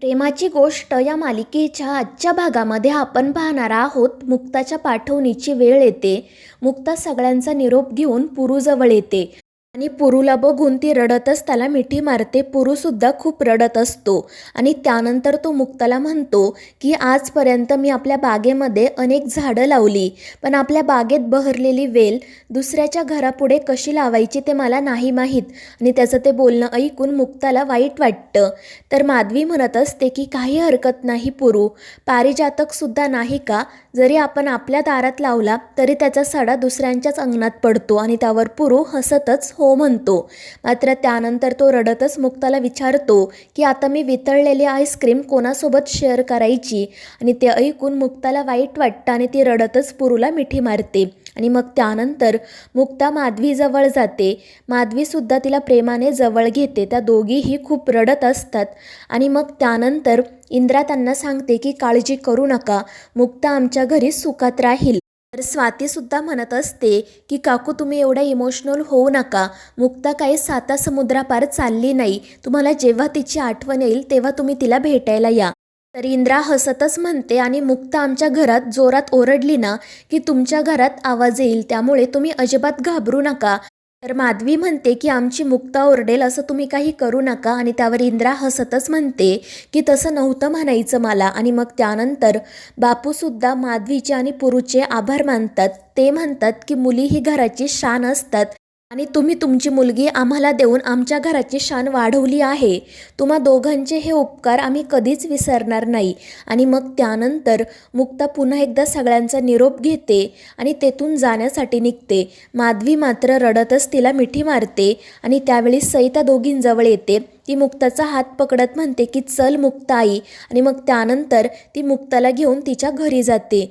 प्रेमाची गोष्ट या मालिकेच्या आजच्या भागामध्ये आपण पाहणार आहोत. मुक्ताच्या पाठवणीची वेळ येते. मुक्ता सगळ्यांचा निरोप घेऊन पुरूजवळ येते. आणि पुरूला बघून ती रडतच त्याला मिठी मारते. पुरूसुद्धा खूप रडत असतो. आणि त्यानंतर तो मुक्ताला म्हणतो की आजपर्यंत मी आपल्या बागेमध्ये अनेक झाडं लावली पण आपल्या बागेत बहरलेली वेल दुसऱ्याच्या घरापुढे कशी लावायची ते मला नाही माहीत आणि त्याचं ते बोलणं ऐकून मुक्ताला वाईट वाटतं. तर माधवी म्हणत असते की काही हरकत नाही पुरू. पारिजातकसुद्धा नाही का? जरी आपण आपल्या दारात लावला तरी त्याचा सडा दुसऱ्यांच्याच अंगणात पडतो आणि त्यावर पुरू हसतच हो म्हणतो. मात्र त्यानंतर तो रडतच मुक्ताला विचारतो की आता मी वितळलेली आईस्क्रीम कोणासोबत शेअर करायची? आणि ते ऐकून मुक्ताला वाईट वाटतं आणि ती रडतच पुरूला मिठी मारते. आणि मग त्यानंतर मुक्ता माधवीजवळ जाते. माधवीसुद्धा तिला प्रेमाने जवळ घेते. त्या दोघीही खूप रडत असतात. आणि मग त्यानंतर इंद्रा त्यांना सांगते की काळजी करू नका. मुक्ता आमच्या घरी सुखात राहील. तर स्वातीसुद्धा म्हणत असते की काकू तुम्ही एवढ्या इमोशनल होऊ नका. मुक्ता काही साता समुद्रापार चालली नाही. तुम्हाला जेव्हा तिची आठवण येईल तेव्हा तुम्ही तिला भेटायला या. तर इंद्रा हसतच म्हणते आणि मुक्ता आमच्या घरात जोरात ओरडली ना की तुमच्या घरात आवाज येईल. त्यामुळे तुम्ही अजिबात घाबरू नका. तर माधवी म्हणते की आमची मुक्ता ओरडेल असं तुम्ही काही करू नका. आणि त्यावर इंद्रा हसतच म्हणते की तसं नव्हतं म्हणायचं मला. आणि मग त्यानंतर बापूसुद्धा माधवीचे आणि पुरूचे आभार मानतात. ते म्हणतात की मुली ही घराची शान असतात. आणि तुम्ही तुमची मुलगी आम्हाला देऊन आमच्या घराची शान वाढवली आहे. तुम्हा दोघांचे हे उपकार आम्ही कधीच विसरणार नाही. आणि मग त्यानंतर मुक्ता पुन्हा एकदा सगळ्यांचा निरोप घेते आणि तेथून जाण्यासाठी निघते. माधवी मात्र रडतच तिला मिठी मारते आणि त्यावेळी सईता दोघींजवळ येते. ती मुक्ताचा हात पकडत म्हणते की चल मुक्ता आई आणि मग त्यानंतर ती मुक्ताला घेऊन तिच्या घरी जाते.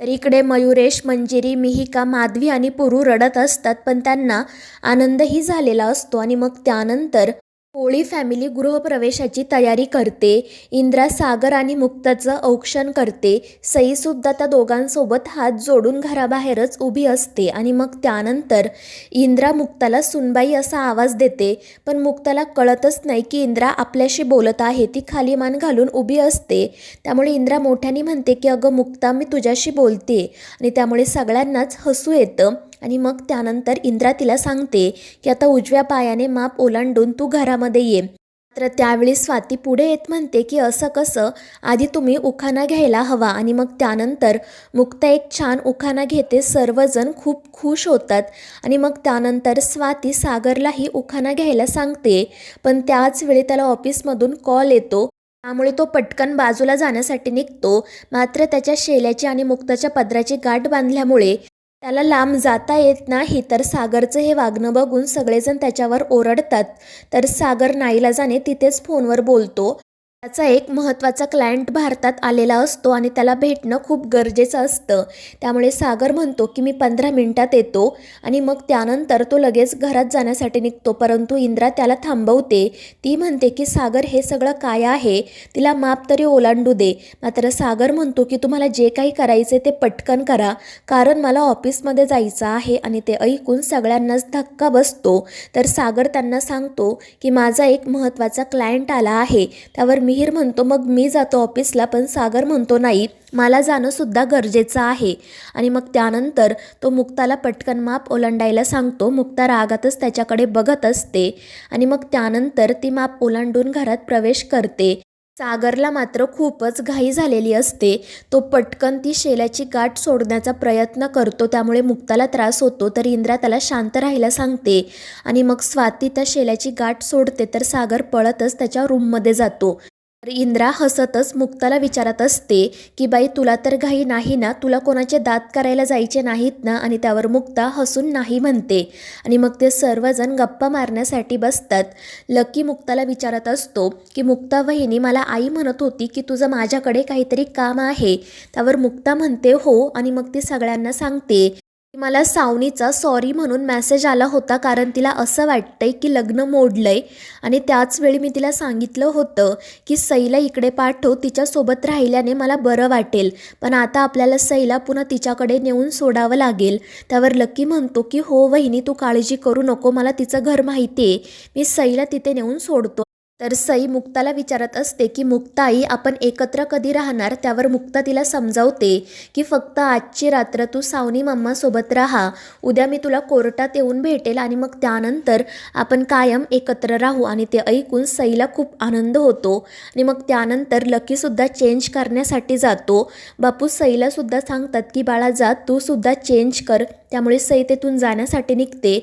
तर इकडे मयुरेश मंजिरी मिहिका माधवी आणि पुरू रडत असतात पण त्यांना आनंदही झालेला असतो आणि मग त्यानंतर कोळी फॅमिली गृहप्रवेशाची तयारी करते इंद्रा सागर आणि मुक्ताचं औक्षण करते सईसुद्धा त्या दोघांसोबत हात जोडून घराबाहेरच उभी असते आणि मग त्यानंतर इंद्रा मुक्ताला सुनबाई असा आवाज देते पण मुक्ताला कळतच नाही की इंद्रा आपल्याशी बोलत आहे ती खाली मान घालून उभी असते. त्यामुळे इंद्रा मोठ्याने म्हणते की अगं मुक्ता मी तुझ्याशी बोलते आणि त्यामुळे सगळ्यांनाच हसू येतं. आणि मग त्यानंतर इंद्रा तिला सांगते की आता उजव्या पायाने माप ओलांडून तू घरामध्ये ये. तर त्यावेळी स्वाती पुढे येत म्हणते की असं कसं? आधी तुम्ही उखाणा घ्यायला हवा आणि मग त्यानंतर मुक्ता एक छान उखाणा घेते. सर्वजण खूप खुश होतात. आणि मग त्यानंतर स्वाती सागरलाही उखाणा घ्यायला सांगते. पण त्याच वेळी त्याला ऑफिसमधून कॉल येतो. त्यामुळे तो पटकन बाजूला जाण्यासाठी निघतो. मात्र त्याच्या शेल्याची आणि मुक्ताच्या पदराची गाठ बांधल्यामुळे त्याला लांब जाता येत नाही तर सागरचं हे वागणं बघून सगळेजण त्याच्यावर ओरडतात. तर सागर नाईलाजाने तिथेच फोनवर बोलतो त्याचा एक महत्त्वाचा क्लायंट भारतात आलेला असतो आणि त्याला भेटणं खूप गरजेचं असतं. त्यामुळे सागर म्हणतो की मी पंधरा मिनटात येतो आणि मग त्यानंतर तो लगेच घरात जाण्यासाठी निघतो. परंतु इंद्रा त्याला थांबवते. ती म्हणते की सागर हे सगळं काय आहे? तिला माप तरी ओलांडू दे. मात्र सागर म्हणतो की तुम्हाला जे काही करायचे ते पटकन करा. कारण मला ऑफिसमध्ये जायचं आहे आणि ते ऐकून सगळ्यांनाच धक्का बसतो. तर सागर त्यांना सांगतो की माझा एक महत्त्वाचा क्लायंट आला आहे. त्यावर मिहीर म्हणतो मग मी जातो ऑफिसला पण सागर म्हणतो नाही मला जाणंसुद्धा गरजेचं आहे. आणि मग त्यानंतर तो मुक्ताला पटकन माप ओलांडायला सांगतो मुक्ता रागातच त्याच्याकडे बघत असते. आणि मग त्यानंतर ती माप ओलांडून घरात प्रवेश करते. सागरला मात्र खूपच घाई झालेली असते. तो पटकन ती शेल्याची गाठ सोडण्याचा प्रयत्न करतो त्यामुळे मुक्ताला त्रास होतो तर इंद्रा त्याला शांत राहायला सांगते. आणि मग स्वाती त्या शेल्याची गाठ सोडते तर सागर पळतच त्याच्या रूममध्ये जातो. तर इंद्रा हसतच मुक्ताला विचारत असते की बाई तुला तर घाई नाही ना? तुला कोणाचे दात करायला जायचे नाहीत ना? आणि त्यावर मुक्ता हसून नाही म्हणते. आणि मग ते सर्वजण गप्पा मारण्यासाठी बसतात. लकी मुक्ताला विचारत असतो की मुक्ता वहिनी मला आई म्हणत होती की तुझं माझ्याकडे काहीतरी काम आहे. त्यावर मुक्ता म्हणते हो. आणि मग ती सगळ्यांना सांगते. मला सावनीचा सॉरी म्हणून मेसेज आला होता कारण तिला असं वाटतंय की लग्न मोडलंय. आणि त्याच वेळी मी तिला सांगितलं होतं की सईला इकडे पाठव तिच्यासोबत राहिल्याने मला बरं वाटेल. पण आता आपल्याला सईला पुन्हा तिच्याकडे नेऊन सोडावं लागेल. त्यावर लकी म्हणतो की हो वहिनी तू काळजी करू नको मला तिचं घर माहिती आहे मी सईला तिथे नेऊन सोडतो. तर सई मुक्ताला विचारत असते की मुक्ताई आपण एकत्र कधी राहणार त्यावर मुक्ता तिला समजावते की फक्त आजची रात्र तू सावनी मम्मासोबत राहा. उद्या मी तुला कोर्टात येऊन भेटेल आणि मग त्यानंतर आपण कायम एकत्र राहू. आणि ते ऐकून सईला खूप आनंद होतो आणि मग त्यानंतर लकीसुद्धा चेंज करण्यासाठी जातो. बापू सईलासुद्धा सांगतात की बाळा जा तू सुद्धा चेंज कर त्यामुळे सई तेथून जाण्यासाठी निघते.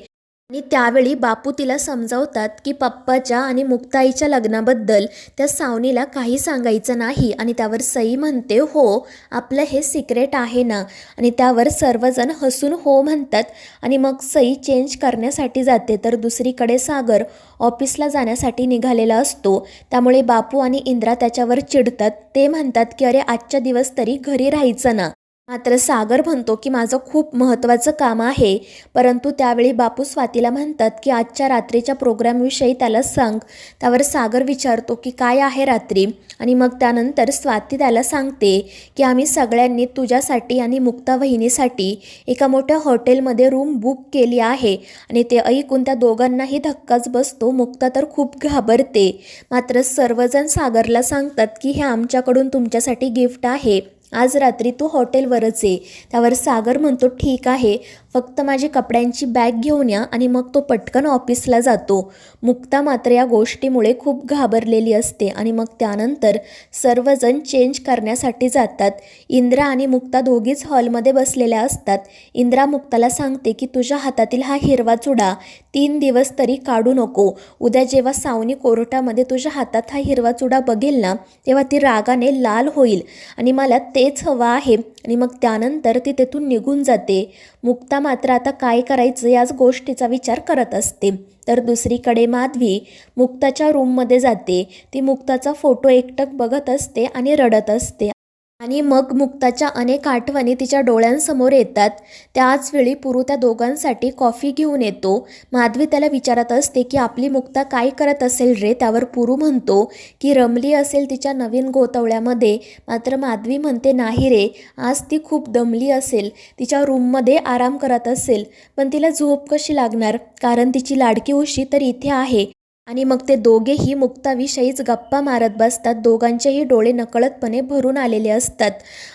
आणि त्यावेळी बापू तिला समजावतात की पप्पाच्या आणि मुक्ताईच्या लग्नाबद्दल त्या सावनीला काही सांगायचं नाही आणि त्यावर सई म्हणते हो आपलं हे सिक्रेट आहे ना. आणि त्यावर सर्वजण हसून हो म्हणतात आणि मग सई चेंज करण्यासाठी जाते. तर दुसरीकडे सागर ऑफिसला जाण्यासाठी निघालेला असतो. त्यामुळे बापू आणि इंद्रा त्याच्यावर चिडतात. ते म्हणतात की अरे आजच्या दिवस तरी घरी राहायचं ना. मात्र सागर म्हणतो की माझं खूप महत्त्वाचं काम आहे. परंतु त्यावेळी बापू स्वातीला म्हणतात की आजच्या रात्रीच्या प्रोग्रामविषयी त्याला सांग. त्यावर सागर विचारतो की काय आहे रात्री? आणि मग त्यानंतर स्वाती त्याला सांगते की आम्ही सगळ्यांनी तुझ्यासाठी आणि मुक्ता वहिनीसाठी एका मोठ्या हॉटेलमध्ये रूम बुक केली आहे. आणि ते ऐकून त्या दोघांनाही धक्काच बसतो. मुक्ता तर खूप घाबरते. मात्र सर्वजण सागरला सांगतात की हे आमच्याकडून तुमच्यासाठी गिफ्ट आहे. आज रात्री तू हॉटेलवरच ये. त्यावर सागर म्हणतो ठीक आहे. फक्त माझी कपड्यांची बॅग घेऊन या आणि मग तो पटकन ऑफिसला जातो. मुक्ता मात्र या गोष्टीमुळे खूप घाबरलेली असते आणि मग त्यानंतर सर्वजण चेंज करण्यासाठी जातात. इंद्रा आणि मुक्ता दोघीच हॉलमध्ये बसलेल्या असतात. इंद्रा मुक्ताला सांगते की तुझ्या हातातील हा हिरवा चुडा तीन दिवस तरी काढू नको. उद्या जेव्हा सावनी कोर्टामध्ये तुझ्या हातात हा हिरवा चुडा बघेल ना तेव्हा ती रागाने लाल होईल आणि मला तेच हवं आहे. आणि मग त्यानंतर ती तेथून निघून जाते. मुक्ता मात्र आता काय करायचं याच गोष्टीचा विचार करत असते. तर दुसरीकडे माधवी मुक्ताच्या रूममध्ये जाते. ती मुक्ताचा फोटो एकटक बघत असते आणि रडत असते. आणि मग मुक्ताच्या अनेक आठवणी तिच्या डोळ्यांसमोर येतात. त्याच वेळी पुरू त्या दोघांसाठी कॉफी घेऊन येतो. माधवी त्याला विचारत असते की आपली मुक्ता काय करत असेल रे? त्यावर पुरू म्हणतो की रमली असेल तिच्या नवीन गोतवळ्यामध्ये. मात्र माधवी म्हणते नाही रे आज ती खूप दमली असेल. तिच्या रूममध्ये आराम करत असेल. पण तिला झोप कशी लागणार? कारण तिची लाडकी उशी तर इथे आहे. आणि मग ते दोघेही मुक्ताविषयीच गप्पा मारत बसतात. दोघांचेही डोळे नकळतपणे भरून आलेले असतात.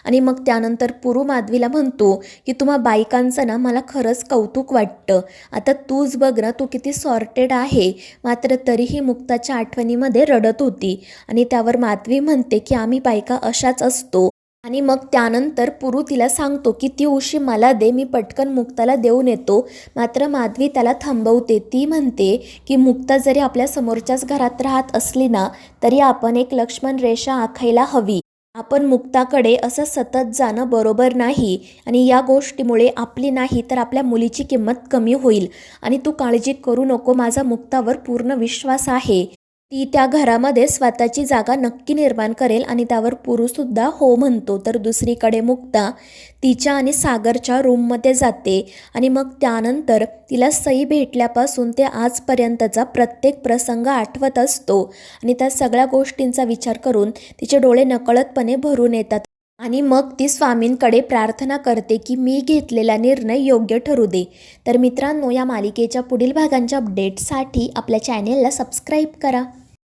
आणि मग त्यानंतर पुरू माधवीला म्हणतो की तुम्हा बायकांचं ना मला खरंच कौतुक वाटतं. आता तूच बघ ना तू किती सॉर्टेड आहे. मात्र तरीही मुक्ताच्या आठवणीमध्ये रडत होती. आणि त्यावर माधवी म्हणते की आम्ही बायका अशाच असतो. आणि मग त्यानंतर पुरू तिला सांगतो की ती उशी मला दे मी पटकन मुक्ताला देऊन येतो. मात्र माधवी त्याला थांबवते. ती म्हणते की मुक्ता जरी आपल्या समोरच्याच घरात राहत असली ना तरी आपण एक लक्ष्मण रेषा आखायला हवी. आपण मुक्ताकडे असं सतत जाणं बरोबर नाही आणि या गोष्टीमुळे आपली नाही तर आपल्या मुलीची किंमत कमी होईल. आणि तू काळजी करू नको. माझा मुक्तावर पूर्ण विश्वास आहे. ती त्या घरामध्ये स्वतःची जागा नक्की निर्माण करेल आणि त्यावर पुरुषसुद्धा हो म्हणतो. तर दुसरीकडे मुक्ता तिच्या आणि सागरच्या रूममध्ये जाते आणि मग त्यानंतर तिला सई भेटल्यापासून ते आजपर्यंतचा प्रत्येक प्रसंग आठवत असतो. आणि त्या सगळ्या गोष्टींचा विचार करून तिचे डोळे नकळतपणे भरून येतात. आणि मग ती स्वामींकडे प्रार्थना करते की मी घेतलेला निर्णय योग्य ठरू दे. तर मित्रांनो या मालिकेच्या पुढील भागांच्या अपडेटसाठी आपल्या चॅनेलला सबस्क्राईब करा.